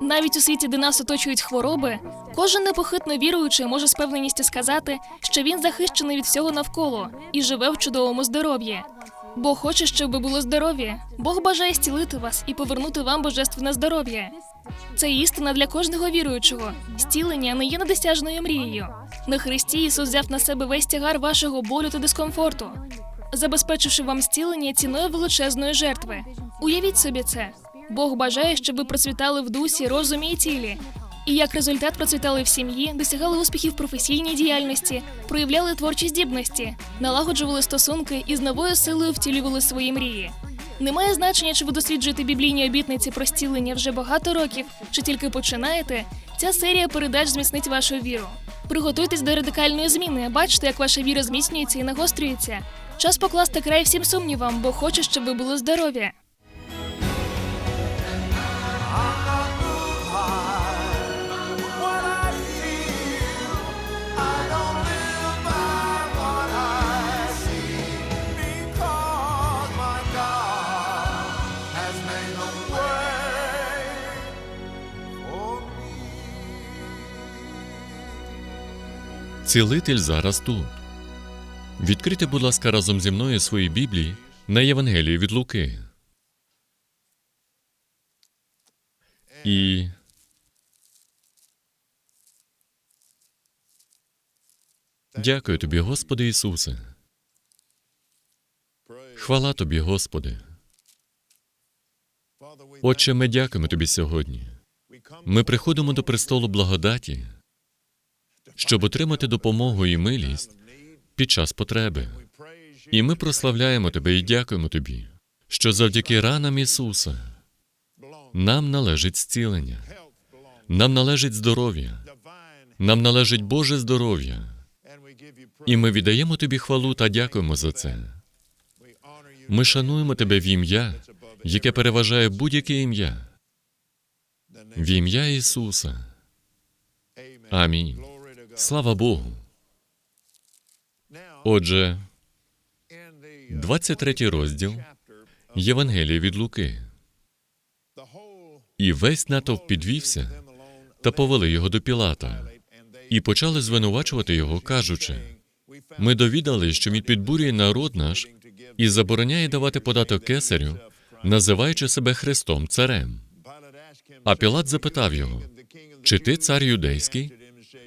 Навіть у світі, де нас оточують хвороби, кожен непохитно віруючий може з певненістю сказати, що він захищений від всього навколо і живе в чудовому здоров'ї. Бог хоче, щоб ви було здорові. Бог бажає зцілити вас і повернути вам божественне здоров'я. Це істина для кожного віруючого. Зцілення не є недосяжною мрією. На Христі Ісус взяв на себе весь тягар вашого болю та дискомфорту, забезпечивши вам зцілення ціною величезної жертви. Уявіть собі це. Бог бажає, щоб ви процвітали в дусі, розумі і тілі. І як результат процвітали в сім'ї, досягали успіхів в професійній діяльності, проявляли творчі здібності, налагоджували стосунки і з новою силою втілювали свої мрії. Немає значення, чи ви досліджуєте біблійні обітниці про зцілення вже багато років, чи тільки починаєте. Ця серія передач зміцнить вашу віру. Приготуйтесь до радикальної зміни. Бачите, як ваша віра зміцнюється і нагострюється. Час покласти край всім сумнівам, бо хоче, щоб ви були здорові. Цілитель зараз тут. Відкрийте, будь ласка, разом зі мною свої Біблії на Євангелії від Луки. І дякую тобі, Господи Ісусе. Хвала тобі, Господи. Отче, ми дякуємо тобі сьогодні. Ми приходимо до престолу благодаті, щоб отримати допомогу і милість під час потреби. І ми прославляємо тебе і дякуємо тобі, що завдяки ранам Ісуса нам належить зцілення, нам належить здоров'я, нам належить Боже здоров'я. І ми віддаємо тобі хвалу та дякуємо за це. Ми шануємо тебе в ім'я, яке переважає будь-яке ім'я. В ім'я Ісуса. Амінь. Слава Богу. Отже, 23 розділ Євангелія від Луки. І весь натовп підвівся та повели його до Пілата, і почали звинувачувати його, кажучи: ми довідали, що він підбурює народ наш і забороняє давати податок кесарю, називаючи себе Христом Царем. А Пілат запитав його: Чи ти цар юдейський?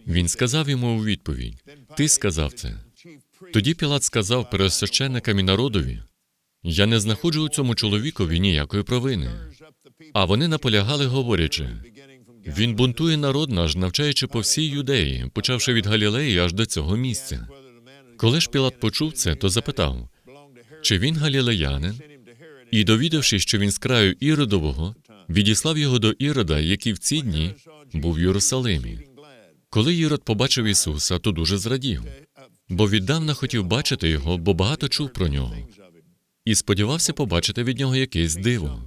Він сказав йому у відповідь: Ти сказав це. Тоді Пілат сказав пересвященникам і народові: Я не знаходжу у цьому чоловікові ніякої провини. А вони наполягали, говорячи: він бунтує народ наш, навчаючи по всій юдеї, почавши від Галілеї аж до цього місця. Коли ж Пілат почув це, то запитав, чи він галілеянин, і, довідавшись, що він з краю Іродового, відіслав його до Ірода, який в ці дні був в Єрусалимі. Коли Ірод побачив Ісуса, то дуже зрадів, бо віддавна хотів бачити його, бо багато чув про нього, і сподівався побачити від нього якесь диво.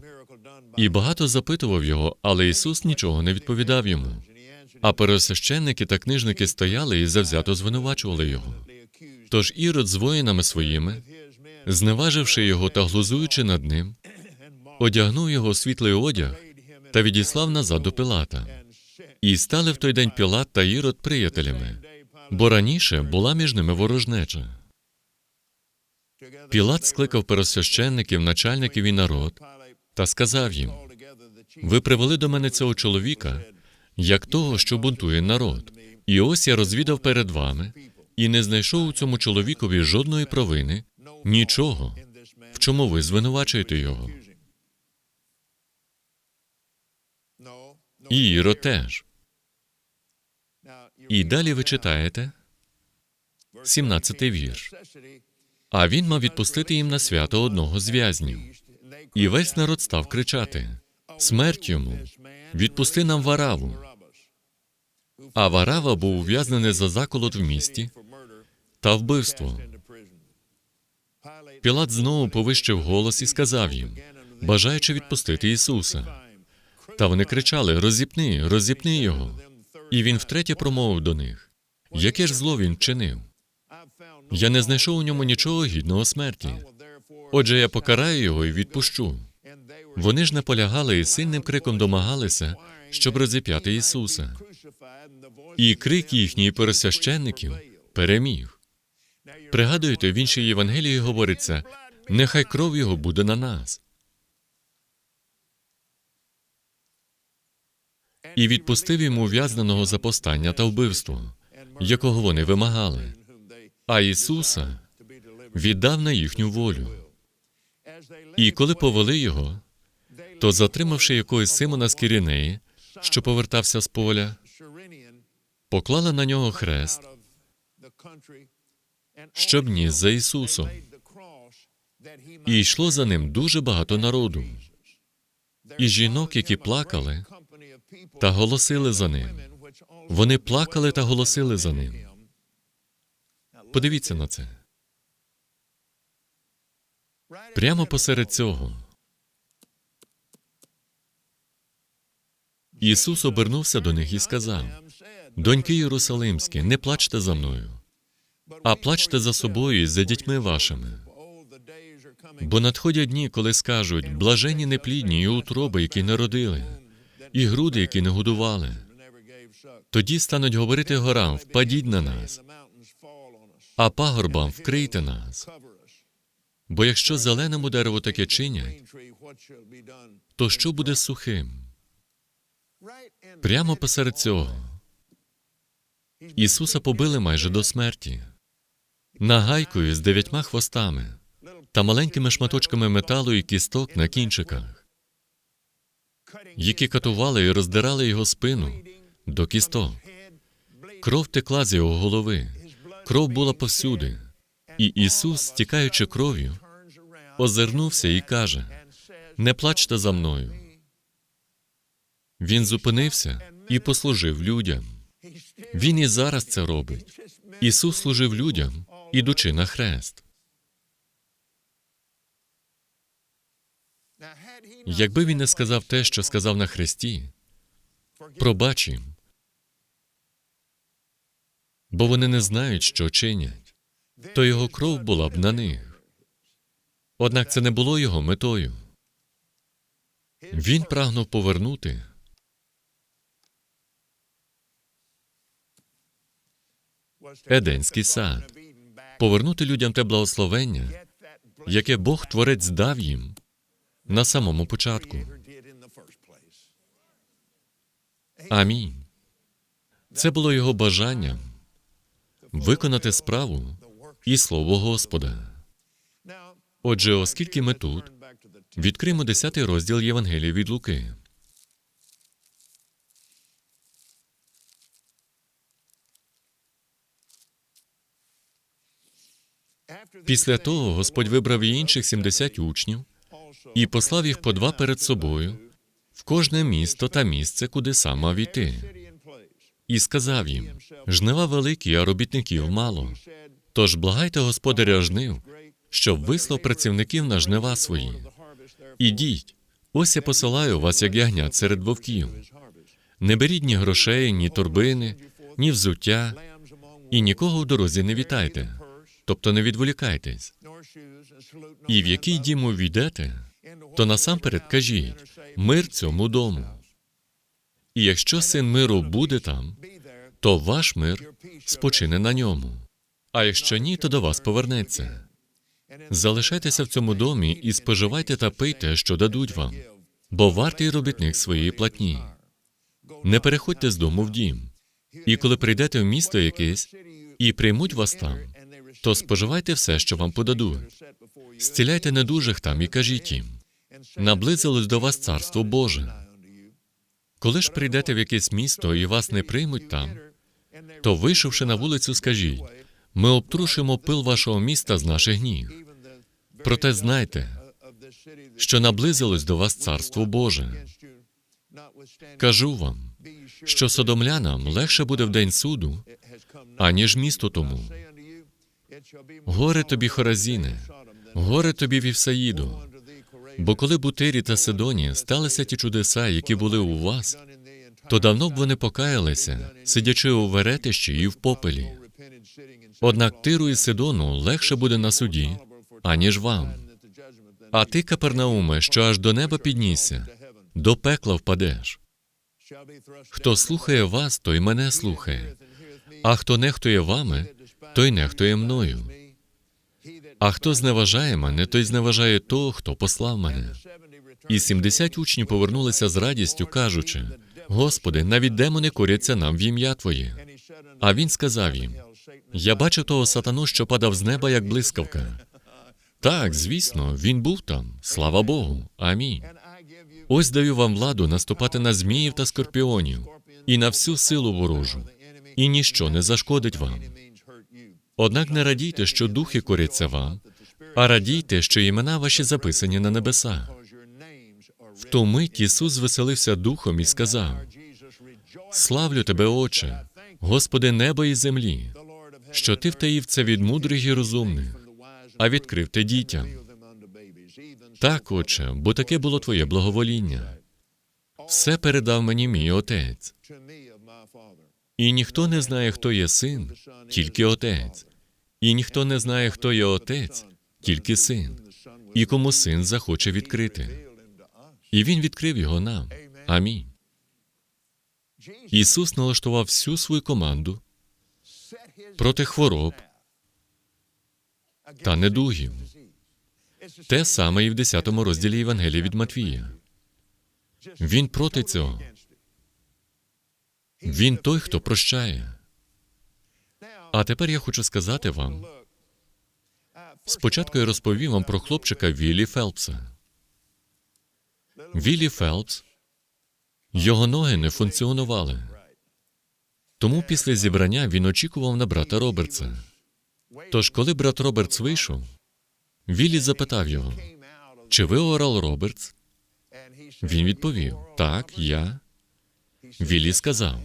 І багато запитував його, але Ісус нічого не відповідав йому. А пересвященники та книжники стояли і завзято звинувачували його. Тож Ірод з воїнами своїми, зневаживши його та глузуючи над ним, одягнув його світлий одяг та відіслав назад до Пилата. І стали в той день Пілат та Ірод приятелями, бо раніше була між ними ворожнеча. Пілат скликав пересвященників, начальників і народ та сказав їм: Ви привели до мене цього чоловіка, як того, що бунтує народ. І ось я розвідав перед вами і не знайшов у цьому чоловікові жодної провини, нічого, в чому ви звинувачуєте його. І Іро теж. І далі ви читаєте 17-й вірш. А він мав відпустити їм на свято одного з в'язнів. І весь народ став кричати: Смерть йому, відпусти нам вараву. А варава був ув'язнений за заколот в місті та вбивство. Пілат знову повищив голос і сказав їм, бажаючи відпустити Ісуса. Та вони кричали: Розіпни, розіпни його. І він втретє промовив до них: Яке ж зло він чинив? Я не знайшов у ньому нічого гідного смерті. Отже, я покараю його і відпущу. Вони ж наполягали і сильним криком домагалися, щоб розіп'яти Ісуса. І крик їхній пересвященників переміг. Пригадуєте, в іншій Євангелії говориться: нехай кров його буде на нас. І відпустив йому ув'язненого за повстання та вбивство, якого вони вимагали. А Ісуса віддав на їхню волю. І коли повели його, то, затримавши якогось Симона з Кірінеї, що повертався з поля, поклали на нього хрест, щоб ніс за Ісусом. І йшло за ним дуже багато народу, і жінок, які плакали та голосили за ним. Вони плакали та голосили за ним. Подивіться на це. Прямо посеред цього. Ісус обернувся до них і сказав: Доньки Єрусалимські, не плачте за мною, а плачте за собою і за дітьми вашими. Бо надходять дні, коли скажуть блажені неплідні і утроби, які народили, і груди, які не годували. Тоді стануть говорити горам, впадіть на нас, а пагорбам вкрийте нас. Бо якщо зеленому дереву таке чинять, то що буде сухим? Прямо посеред цього Ісуса побили майже до смерті, нагайкою з дев'ятьма хвостами та маленькими шматочками металу і кісток на кінчиках, які катували і роздирали його спину до кісток. Кров текла з його голови, кров була повсюди. І Ісус, стікаючи кров'ю, озирнувся і каже: Не плачте за мною. Він зупинився і послужив людям. Він і зараз це робить. Ісус служив людям, ідучи на хрест. Якби він не сказав те, що сказав на хресті, пробач їм, бо вони не знають, що чинять, то його кров була б на них. Однак це не було його метою. Він прагнув повернути Еденський сад, повернути людям те благословення, яке Бог Творець дав їм на самому початку. Амінь. Це було його бажанням виконати справу і слово Господа. Отже, оскільки ми тут, відкриємо 10 розділ Євангелія від Луки. Після того Господь вибрав і інших 70 учнів і послав їх по два перед собою в кожне місто та місце, куди сам мав іти. І сказав їм: жнива великі, а робітників мало. Тож благайте господаря жнив, щоб вислав працівників на жнива свої. Ідіть, ось я посилаю вас, як ягнят серед вовків. Не беріть ні грошей, ні торбини, ні взуття, і нікого в дорозі не вітайте, тобто не відволікайтесь. І в який дім увійдете, то насамперед кажіть мир цьому дому. І якщо син миру буде там, то ваш мир спочине на ньому. А якщо ні, то до вас повернеться. Залишайтеся в цьому домі і споживайте та пийте, що дадуть вам, бо вартий робітник своєї платні. Не переходьте з дому в дім. І коли прийдете в місто якесь і приймуть вас там, то споживайте все, що вам подадуть. Зціляйте недужих там і кажіть їм. Наблизилось до вас царство Боже. Коли ж прийдете в якесь місто і вас не приймуть там, то вийшовши на вулицю, скажіть: ми обтрушимо пил вашого міста з наших ніг. Проте знайте, що наблизилось до вас царство Боже. Кажу вам, що содомлянам легше буде в день суду, аніж місту тому. Горе тобі, Хоразіне, горе тобі, Вівсаїду. Бо коли б у Тирі та Сидоні сталися ті чудеса, які були у вас, то давно б вони покаялися, сидячи у веретищі і в попелі. Однак Тиру і Сидону легше буде на суді, аніж вам. А ти, Капернауме, що аж до неба піднісся, до пекла впадеш. Хто слухає вас, той мене слухає. А хто нехтує вами, той нехтує мною. А хто зневажає мене, той зневажає того, хто послав мене. І сімдесят учнів повернулися з радістю, кажучи: Господи, навіть демони коряться нам в ім'я Твоє. А він сказав їм: Я бачив того сатану, що падав з неба, як блискавка. Так, звісно, він був там. Слава Богу. Амінь. Ось даю вам владу наступати на зміїв та скорпіонів і на всю силу ворожу, і ніщо не зашкодить вам. Однак не радійте, що духи коряться вам, а радійте, що імена ваші записані на небесах. В ту мить Ісус звеселився духом і сказав: Славлю тебе, Отче, Господи неба і землі, що ти втаїв це від мудрих і розумних, а відкрив те дітям. Так, Отче, бо таке було Твоє благовоління. Все передав мені мій Отець. І ніхто не знає, хто є син, тільки Отець. І ніхто не знає, хто є Отець, тільки син. І кому син захоче відкрити. І він відкрив його нам. Амінь. Ісус налаштував всю свою команду проти хвороб та недугів. Те саме і в 10 розділі Євангелія від Матвія. Він проти цього. Він той, хто прощає. А тепер я хочу сказати вам. Спочатку я розповім вам про хлопчика Віллі Фелпса. Віллі Фелпс, його ноги не функціонували. Тому після зібрання він очікував на брата Робертса. Тож, коли брат Робертс вийшов, Віллі запитав його: Чи ви Орал Робертс? Він відповів: Так, я. Віллі сказав: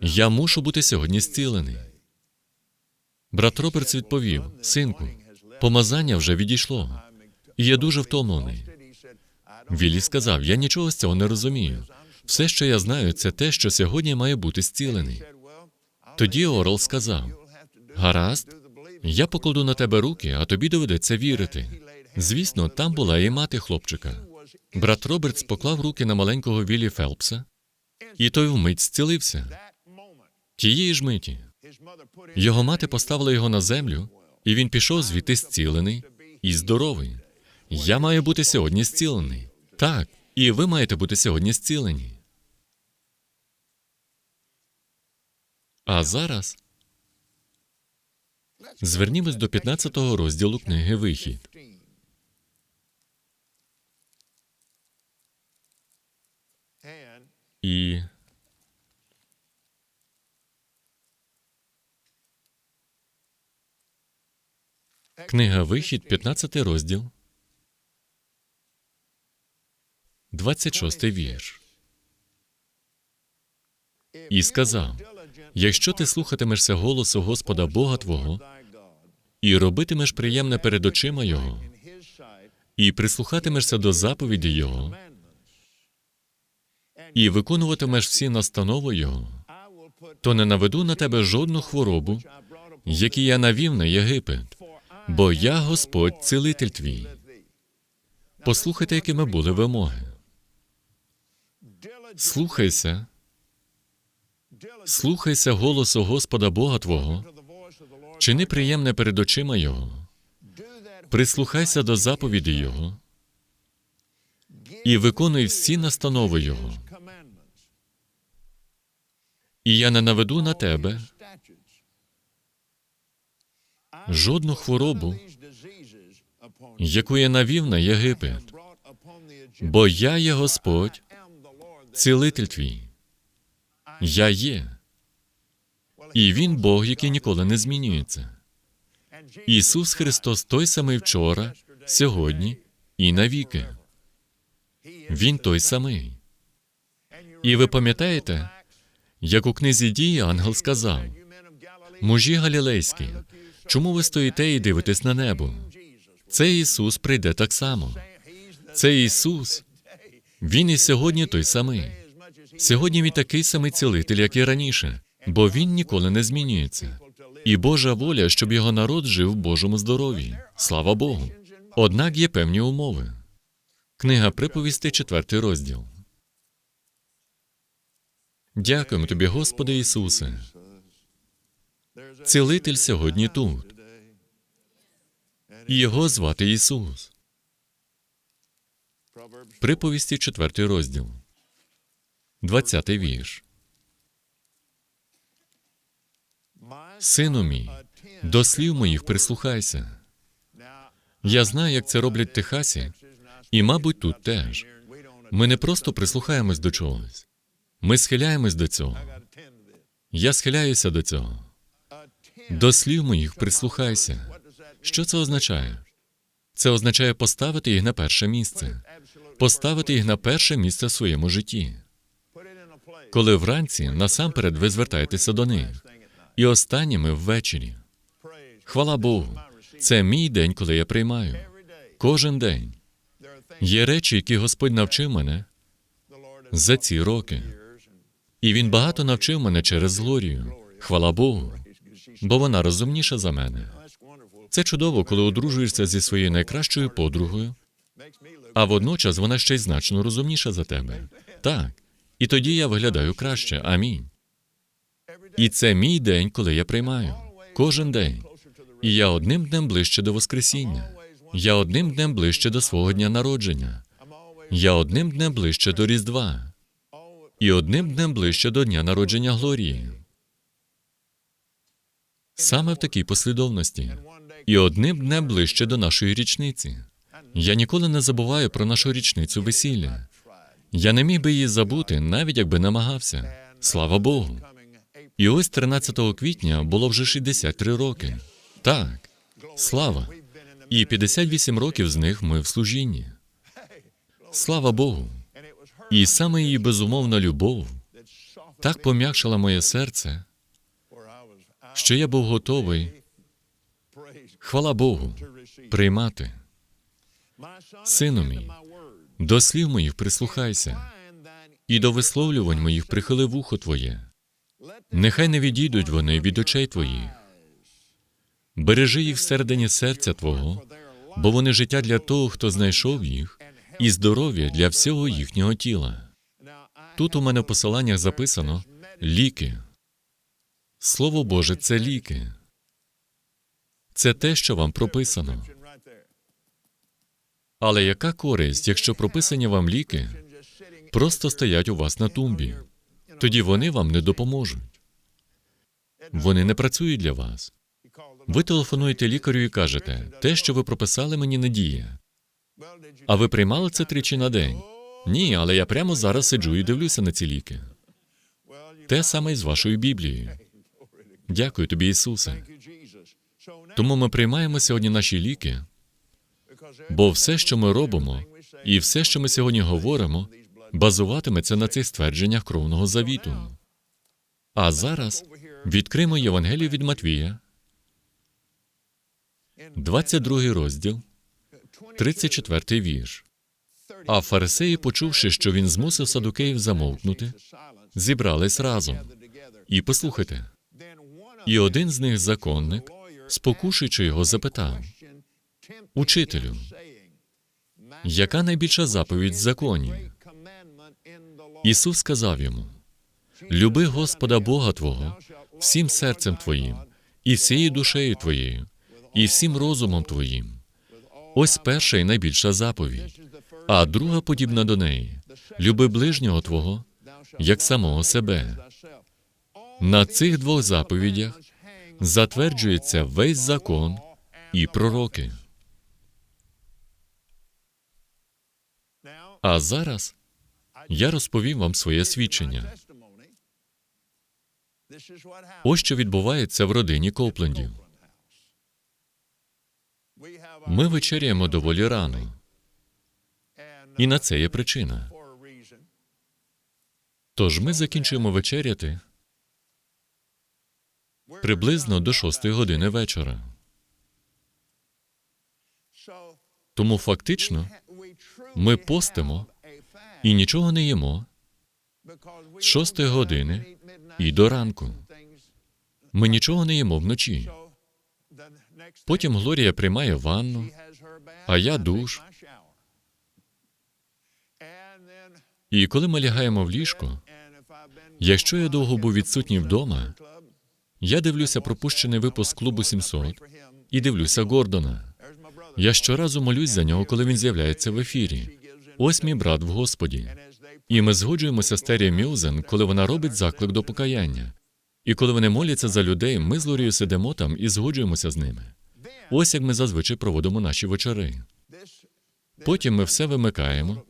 Я мушу бути сьогодні зцілений. Брат Робертс відповів: Синку, помазання вже відійшло, і я дуже втомлений. Віллі сказав: Я нічого з цього не розумію. Все, що я знаю, це те, що сьогодні має бути зцілений. Тоді Орел сказав: Гаразд, я покладу на тебе руки, а тобі доведеться вірити. Звісно, там була і мати хлопчика. Брат Робертс поклав руки на маленького Віллі Фелпса, і той вмить зцілився. Тієї ж миті його мати поставила його на землю, і він пішов звідти зцілений і здоровий. Я маю бути сьогодні зцілений. Так, і ви маєте бути сьогодні зцілені. А зараз звернімось до 15 го розділу книги Вихід. І книга Вихід, 15 розділ, 26 вірш. І сказав: Якщо ти слухатимешся голосу Господа Бога Твого і робитимеш приємне перед очима Його, і прислухатимешся до заповіді Його, і виконуватимеш всі настанови Його, то не наведу на тебе жодну хворобу, які я навів на Єгипет, бо я Господь, цілитель твій. Послухайте, якими були вимоги. Слухайся, слухайся голосу Господа Бога Твого, чини приємне перед очима Його, прислухайся до заповіді Його і виконуй всі настанови Його. І я не наведу на тебе жодну хворобу, яку я навів на Єгипет, бо я є Господь, цілитель твій. Я є. І Він Бог, який ніколи не змінюється. Ісус Христос той самий вчора, сьогодні і навіки. Він той самий. І ви пам'ятаєте, як у книзі дії ангел сказав: Мужі галілейські, чому ви стоїте і дивитесь на небо? Цей Ісус прийде так само. Цей Ісус, Він і сьогодні той самий. Сьогодні він такий самий цілитель, як і раніше, бо він ніколи не змінюється. І Божа воля, щоб його народ жив в Божому здоров'ї. Слава Богу. Однак є певні умови. Книга приповісти, четвертий розділ. Дякуємо тобі, Господи Ісусе. Цілитель сьогодні тут. Його звати Ісус. Приповісті, четвертий розділ. Двадцятий вірш. Сину мій, до слів моїх прислухайся. Я знаю, як це роблять в Техасі, і, мабуть, тут теж. Ми не просто прислухаємось до чогось, ми схиляємось до цього. Я схиляюся до цього. До слів моїх прислухайся. Що це означає? Це означає поставити їх на перше місце, поставити їх на перше місце в своєму житті. Коли вранці насамперед ви звертаєтеся до них, і останніми ввечері. Хвала Богу, це мій день, коли я приймаю. Кожен день. Є речі, які Господь навчив мене за ці роки. І Він багато навчив мене через Глорію. Хвала Богу, бо вона розумніша за мене. Це чудово, коли одружуєшся зі своєю найкращою подругою, а водночас вона ще й значно розумніша за тебе. Так. І тоді я виглядаю краще. Амінь. І це мій день, коли я приймаю. Кожен день. І я одним днем ближче до Воскресіння. Я одним днем ближче до свого дня народження. Я одним днем ближче до Різдва. І одним днем ближче до дня народження Глорії. Саме в такій послідовності. І одним днем ближче до нашої річниці. Я ніколи не забуваю про нашу річницю весілля. Я не міг би її забути, навіть якби намагався. Слава Богу. І ось 13 квітня було вже 63 роки. Так, слава. І 58 років з них ми в служінні. Слава Богу. І саме її безумовна любов так пом'якшила моє серце, що я був готовий, хвала Богу, приймати. Сину мій, до слів моїх прислухайся, і до висловлювань моїх прихили вухо твоє. Нехай не відійдуть вони від очей твоїх. Бережи їх всередині серця Твого, бо вони життя для того, хто знайшов їх, і здоров'я для всього їхнього тіла. Тут у мене в посиланнях записано ліки. Слово Боже, це ліки. Це те, що вам прописано. Але яка користь, якщо прописані вам ліки просто стоять у вас на тумбі? Тоді вони вам не допоможуть. Вони не працюють для вас. Ви телефонуєте лікарю і кажете, те, що ви прописали, мені не діє. А ви приймали це тричі на день? Ні, але я прямо зараз сиджу і дивлюся на ці ліки. Те саме і з вашою Біблією. Дякую тобі, Ісусе. Тому ми приймаємо сьогодні наші ліки, бо все, що ми робимо, і все, що ми сьогодні говоримо, базуватиметься на цих ствердженнях кровного завіту. А зараз відкриємо Євангелію від Матвія, 22 розділ, 34 вірш. А фарисеї, почувши, що він змусив садукеїв замовкнути, зібрались разом. І послухайте, і один з них, законник, спокушуючи його, запитав: Учителю, яка найбільша заповідь в законі? Ісус сказав йому: Люби Господа Бога Твого всім серцем Твоїм, і всією душею Твоєю, і всім розумом Твоїм. Ось перша і найбільша заповідь, а друга подібна до неї: люби ближнього Твого, як самого себе. На цих двох заповідях затверджується весь закон і пророки. А зараз я розповім вам своє свідчення. Ось що відбувається в родині Коплендів. Ми вечеряємо доволі рано, і на це є причина. Тож ми закінчуємо вечеряти приблизно до шостої години вечора. Тому фактично ми постимо і нічого не їмо з шостої години і до ранку. Ми нічого не їмо вночі. Потім Глорія приймає ванну, а я душ. І коли ми лягаємо в ліжко, якщо я довго був відсутній вдома, я дивлюся пропущений випуск клубу 700 і дивлюся Гордона. Я щоразу молюсь за нього, коли він з'являється в ефірі. Ось мій брат в Господі. І ми згоджуємося з Террі Мюзен, коли вона робить заклик до покаяння. І коли вони моляться за людей, ми з Лорією сидимо там і згоджуємося з ними. Ось як ми зазвичай проводимо наші вечори. Потім ми все вимикаємо,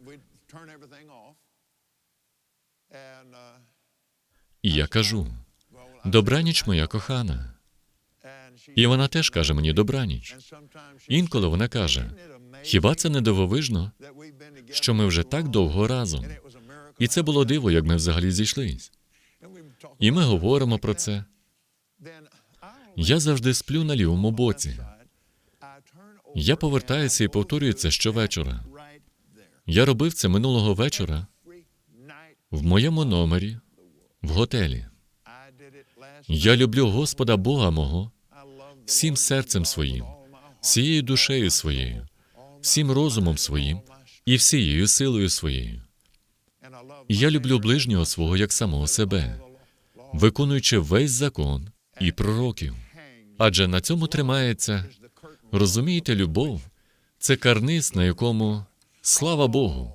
і я кажу: Добраніч, моя кохана. І вона теж каже мені добраніч. Інколи вона каже: Хіба це не дивовижно, що ми вже так довго разом? І це було диво, як ми взагалі зійшлись. І ми говоримо про це. Я завжди сплю на лівому боці. Я повертаюся і повторюю це щовечора. Я робив це минулого вечора в моєму номері в готелі. Я люблю Господа Бога мого всім серцем своїм, всією душею своєю, всім розумом своїм і всією силою своєю. І я люблю ближнього свого як самого себе, виконуючи весь закон і пророків. Адже на цьому тримається, розумієте, любов це карниз, на якому слава Богу,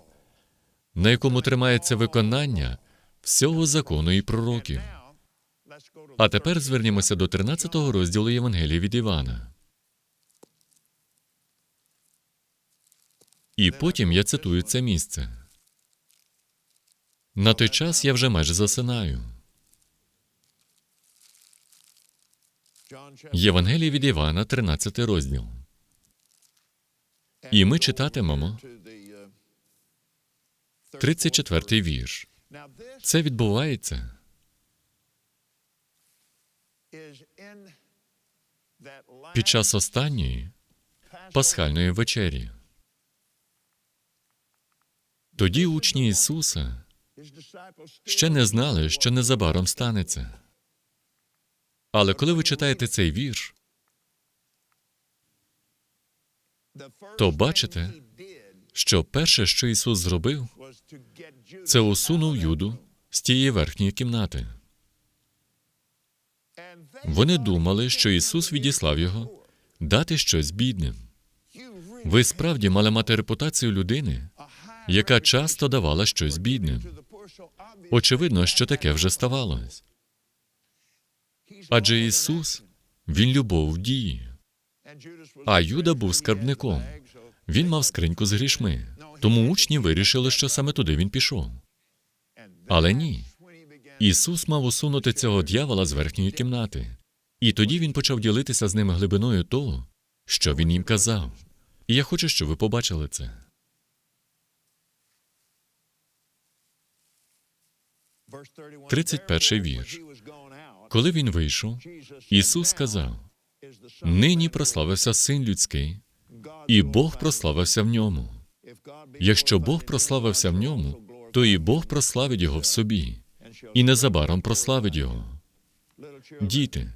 на якому тримається виконання всього закону і пророків. А тепер звернімося до 13 розділу Євангелія від Івана. І потім я цитую це місце. На той час я вже майже засинаю. Євангеліє від Івана, 13 розділ. І ми читатимемо 34 вірш. Це відбувається під час останньої пасхальної вечері. Тоді учні Ісуса ще не знали, що незабаром станеться. Але коли ви читаєте цей вірш, то бачите, що перше, що Ісус зробив, це усунув Юду з тієї верхньої кімнати. Вони думали, що Ісус відіслав його дати щось бідним. Ви справді мали мати репутацію людини, яка часто давала щось бідним. Очевидно, що таке вже ставалось. Адже Ісус, Він любов в дії. А Юда був скарбником. Він мав скриньку з грішми. Тому учні вирішили, що саме туди він пішов. Але ні. Ісус мав усунути цього дьявола з верхньої кімнати. І тоді він почав ділитися з ними глибиною того, що він їм казав. І я хочу, щоб ви побачили це. 31 вірш. Коли він вийшов, Ісус сказав: Нині прославився Син людський, і Бог прославився в ньому. Якщо Бог прославився в ньому, то і Бог прославить його в собі, і незабаром прославить його. Діти,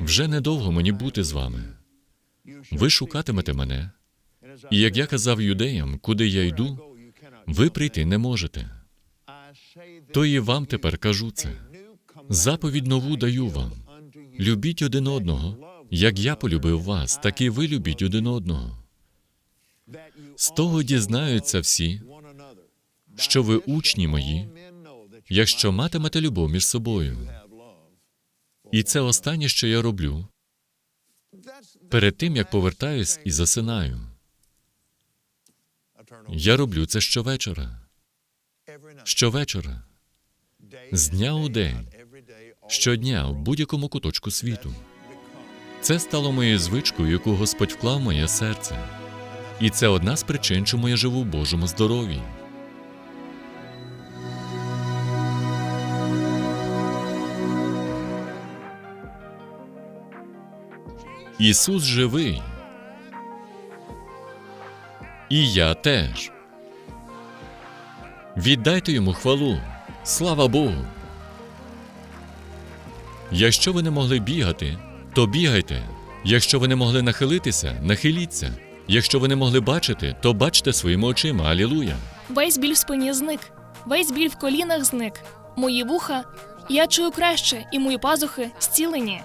вже недовго мені бути з вами. Ви шукатимете мене, і як я казав юдеям, куди я йду, ви прийти не можете. То і вам тепер кажу це. Заповідь нову даю вам. Любіть один одного, як я полюбив вас, так і ви любіть один одного. З того дізнаються всі, що ви учні мої, якщо матимете любов між собою. І це останнє, що я роблю перед тим, як повертаюсь і засинаю. Я роблю це щовечора. Щовечора, з дня у день, щодня в будь-якому куточку світу. Це стало моєю звичкою, яку Господь вклав в моє серце. І це одна з причин, чому я живу в Божому здоров'ї. Ісус живий. І я теж. Віддайте йому хвалу. Слава Богу. Якщо ви не могли бігати, то бігайте. Якщо ви не могли нахилитися, нахиліться. Якщо ви не могли бачити, то бачте своїми очима. Алілуя. Весь біль в спині зник, весь біль в колінах зник. Мої вуха, я чую краще, і мої пазухи зцілені.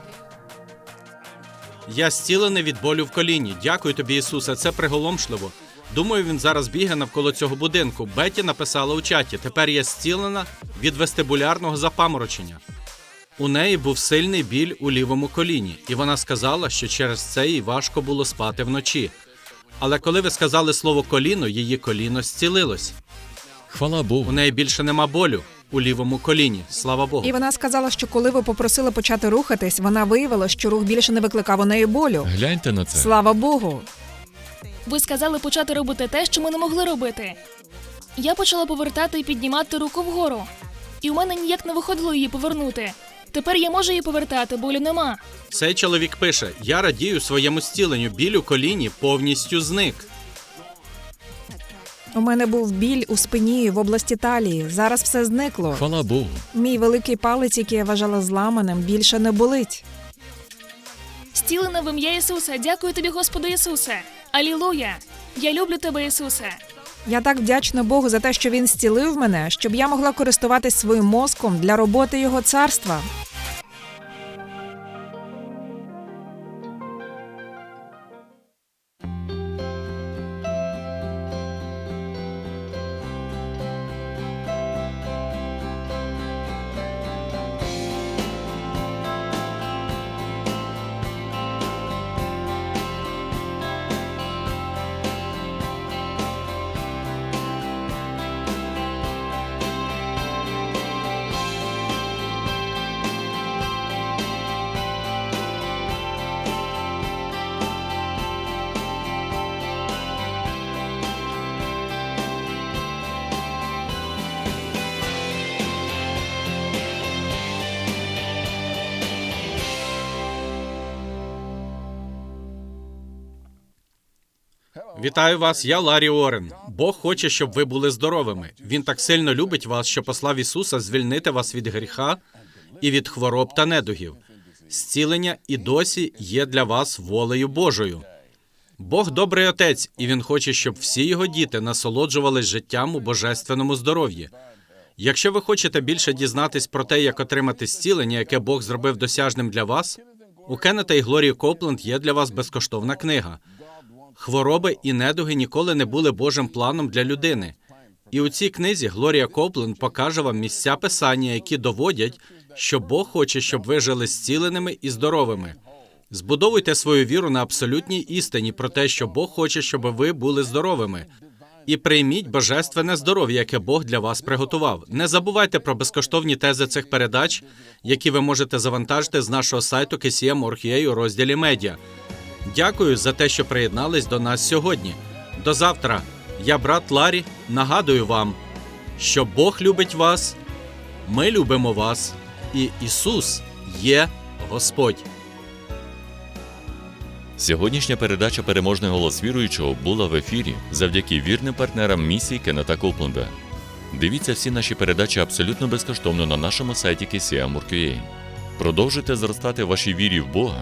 Я зцілений від болю в коліні. Дякую тобі, Ісусе. Це приголомшливо. Думаю, він зараз бігає навколо цього будинку. Беті написала у чаті: тепер я зцілена від вестибулярного запаморочення. У неї був сильний біль у лівому коліні, і вона сказала, що через це їй важко було спати вночі. Але коли ви сказали слово коліно, її коліно зцілилось. Хвала У неї більше нема болю у лівому коліні. Слава Богу. І вона сказала, що коли ви попросили почати рухатись, вона виявила, що рух більше не викликав у неї болю. Гляньте на це. Слава Богу. Ви сказали почати робити те, що ми не могли робити. Я почала повертати і піднімати руку вгору, і у мене ніяк не виходило її повернути. Тепер я можу її повертати, болю нема. Цей чоловік пише: Я радію своєму зціленню, біль у коліні повністю зник. У мене був біль у спині в області талії. Зараз все зникло. Хвала Богу. Мій великий палець, який я вважала зламаним, більше не болить. Стілена в ім'я Ісуса. Дякую тобі, Господи Ісусе. Алілуя! Я люблю тебе, Ісусе. Я так вдячна Богу за те, що він зцілив мене, щоб я могла користуватись своїм мозком для роботи його царства. Вітаю вас, я Ларі Орен. Бог хоче, щоб ви були здоровими. Він так сильно любить вас, що послав Ісуса звільнити вас від гріха і від хвороб та недугів. Зцілення і досі є для вас волею Божою. Бог добрий отець, і він хоче, щоб всі його діти насолоджувались життям у божественному здоров'ї. Якщо ви хочете більше дізнатись про те, як отримати зцілення, яке Бог зробив досяжним для вас, у Кеннета і Глорії Копленд є для вас безкоштовна книга. Хвороби і недуги ніколи не були Божим планом для людини. І у цій книзі Глорія Копленд покаже вам місця писання, які доводять, що Бог хоче, щоб ви жили зціленими і здоровими. Збудовуйте свою віру на абсолютній істині про те, що Бог хоче, щоб ви були здоровими. І прийміть божественне здоров'я, яке Бог для вас приготував. Не забувайте про безкоштовні тези цих передач, які ви можете завантажити з нашого сайту KCM.org.ua у розділі медіа. Дякую за те, що приєднались до нас сьогодні. До завтра. Я брат Ларі. Нагадую вам, що Бог любить вас, ми любимо вас, і Ісус є Господь. Сьогоднішня передача Переможний голос віруючого була в ефірі завдяки вірним партнерам місії Кеннета Копленда. Дивіться всі наші передачі абсолютно безкоштовно на нашому сайті KCM.org.ua. Продовжуйте зростати в вашій вірі в Бога